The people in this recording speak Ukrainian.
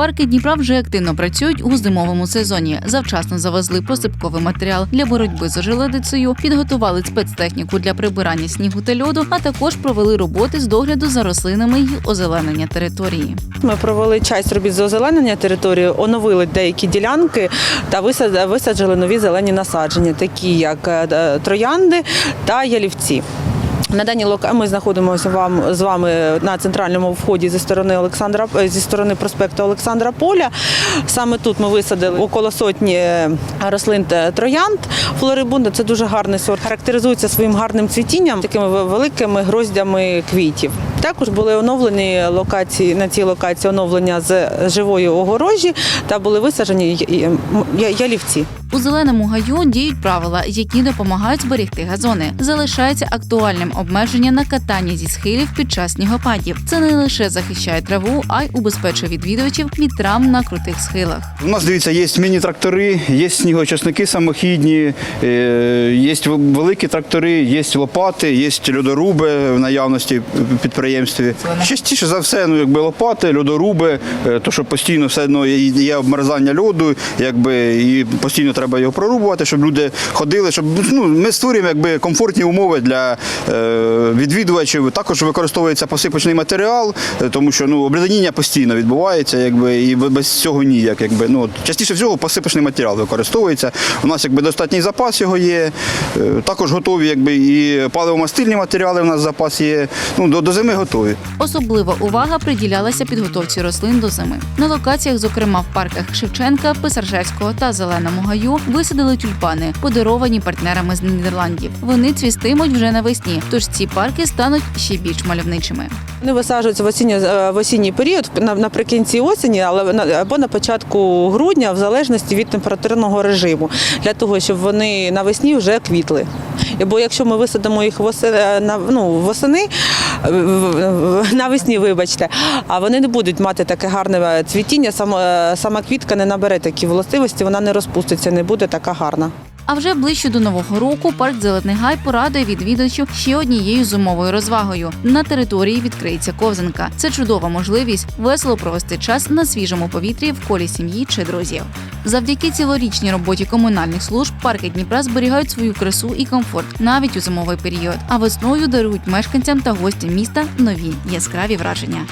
Парки Дніпра вже активно працюють у зимовому сезоні. Завчасно завезли посипковий матеріал для боротьби з ожеледицею, підготували спецтехніку для прибирання снігу та льоду, а також провели роботи з догляду за рослинами й озеленення території. Ми провели часть робіт з озеленення території, оновили деякі ділянки та висад- висаджили нові зелені насадження, такі як е, троянди та ялівці. На даній лока ми знаходимося вам з вами на центральному вході зі сторони Олександра е, зі сторони проспекту Олександра Поля. Саме тут ми висадили около сотні е, рослин троянд. Флорибунда це дуже гарний сорт. Характеризується своїм гарним цвітінням, такими великими гроздями квітів. Також були оновлені локації на цій локації оновлення з живої огорожі та були висаджені ялівці. У зеленому гаю діють правила, які допомагають зберегти газони. Залишається актуальним обмеження на катання зі схилів під час снігопадів. Це не лише захищає траву, а й убезпечує відвідувачів від травм на крутих схилах. У нас дивіться, є міні-трактори, є снігочасники самохідні, е, є великі трактори, є лопати, є льодоруби в наявності в підприємстві. Частіше за все, ну якби лопати, льодоруби, е, то що постійно все одно є обмерзання льоду, якби і постійно треба його прорубувати, щоб люди ходили, щоб ну ми створюємо якби комфортні умови для е, відвідувачів. Також використовується посипочний матеріал, е, тому що ну обледеніння постійно відбувається, якби і без цього ніяк. Якби ну частіше всього посипочний матеріал використовується. У нас якби достатній запас його є. Е, Також готові, якби і паливомастильні матеріали. У нас запас є. Ну до, до зими готові. Особлива увага приділялася підготовці рослин до зими. На локаціях, зокрема в парках Шевченка, Писаржевського та Зеленому гаю, висадили тюльпани, подаровані партнерами з Нідерландів. Вони цвістимуть вже навесні, тож ці парки стануть ще більш мальовничими. Вони висаджуються в осінній, в осінній період на- наприкінці осені, але або на початку грудня, в залежності від температурного режиму, для того, щоб вони навесні вже квітли. Бо якщо ми висадимо їх восени, ну, восени, е, навесні, вибачте, а вони не будуть мати таке гарне цвітіння, сама, сама квітка не набере такі властивості, вона не розпуститься, не буде така гарна. А вже ближче до нового року парк Зелений Гай порадує відвідувачів ще однією зимовою розвагою. На території відкриється ковзанка. Це чудова можливість весело провести час на свіжому повітрі в колі сім'ї чи друзів. Завдяки цілорічній роботі комунальних служб парки Дніпра зберігають свою красу і комфорт навіть у зимовий період. А весною дарують мешканцям та гостям міста нові яскраві враження.